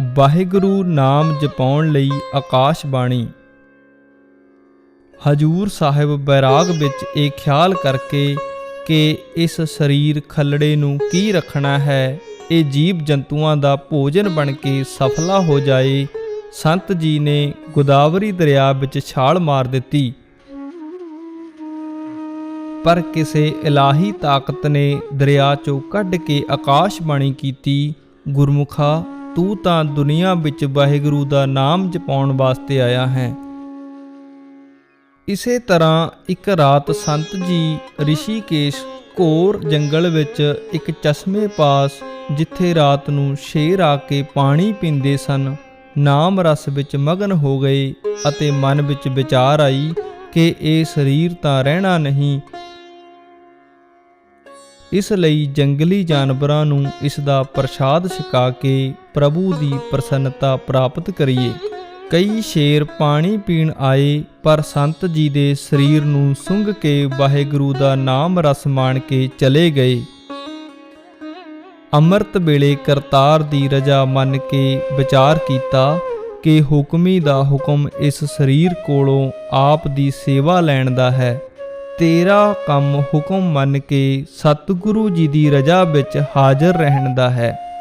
ਵਾਹਿਗੁਰੂ ਨਾਮ ਜਪਾਉਣ ਲਈ ਆਕਾਸ਼ ਬਾਣੀ। ਹਜੂਰ ਸਾਹਿਬ ਬੈਰਾਗ ਵਿੱਚ ਇਹ ਖਿਆਲ ਕਰਕੇ ਕਿ ਇਸ ਸਰੀਰ ਖੱਲੜੇ ਨੂੰ ਕੀ ਰੱਖਣਾ ਹੈ, ਇਹ ਜੀਵ ਜੰਤੂਆਂ ਦਾ ਭੋਜਨ ਬਣ ਕੇ ਸਫਲਾ ਹੋ ਜਾਏ, ਸੰਤ ਜੀ ਨੇ ਗੋਦਾਵਰੀ ਦਰਿਆ ਵਿੱਚ ਛਾਲ ਮਾਰ ਦਿੱਤੀ। ਪਰ ਕਿਸੇ ਇਲਾਹੀ ਤਾਕਤ ਨੇ ਦਰਿਆ ਚੋਂ ਕੱਢ ਕੇ ਆਕਾਸ਼ ਬਾਣੀ ਕੀਤੀ, ਗੁਰਮੁਖਾ ਤੂੰ ਤਾਂ ਦੁਨੀਆ ਵਿੱਚ ਵਾਹਿਗੁਰੂ ਦਾ ਨਾਮ ਜਪਾਉਣ ਵਾਸਤੇ ਆਇਆ ਹੈ। ਇਸੇ ਤਰ੍ਹਾਂ ਇੱਕ ਰਾਤ ਸੰਤ ਜੀ ਰਿਸ਼ੀਕੇਸ਼ ਘੋਰ ਜੰਗਲ ਵਿੱਚ ਇੱਕ ਚਸ਼ਮੇ ਪਾਸ ਜਿੱਥੇ ਰਾਤ ਨੂੰ ਸ਼ੇਰ ਆ ਕੇ ਪਾਣੀ ਪੀਂਦੇ ਸਨ, ਨਾਮ ਰਸ ਵਿੱਚ ਮਗਨ ਹੋ ਗਏ ਅਤੇ ਮਨ ਵਿੱਚ ਵਿਚਾਰ ਆਈ ਕਿ ਇਹ ਸਰੀਰ ਤਾਂ ਰਹਿਣਾ ਨਹੀਂ ਇਸ ਲਈ ਜੰਗਲੀ ਜਾਨਵਰਾਂ ਨੂੰ ਇਸ ਦਾ ਪ੍ਰਸ਼ਾਦ ਛਕਾ ਕੇ ਪ੍ਰਭੂ ਦੀ ਪ੍ਰਸੰਨਤਾ ਪ੍ਰਾਪਤ ਕਰੀਏ। ਕਈ ਸ਼ੇਰ ਪਾਣੀ ਪੀਣ ਆਏ, ਪਰ ਸੰਤ ਜੀ ਦੇ ਸਰੀਰ ਨੂੰ ਸੁੰਘ ਕੇ ਵਾਹਿਗੁਰੂ ਦਾ ਨਾਮ ਰਸ ਮਾਣ ਕੇ ਚਲੇ ਗਏ। ਅੰਮ੍ਰਿਤ ਵੇਲੇ ਕਰਤਾਰ ਦੀ ਰਜਾ ਮੰਨ ਕੇ ਵਿਚਾਰ ਕੀਤਾ ਕਿ ਹੁਕਮੀ ਦਾ ਹੁਕਮ ਇਸ ਸਰੀਰ ਕੋਲੋਂ ਆਪ ਦੀ ਸੇਵਾ ਲੈਣ ਦਾ ਹੈ। ਤੇਰਾ ਕੰਮ ਹੁਕਮ ਮੰਨ ਕੇ ਸਤਿਗੁਰੂ ਜੀ ਦੀ ਰਜਾ ਵਿੱਚ ਹਾਜ਼ਰ ਰਹਿਣ ਦਾ ਹੈ।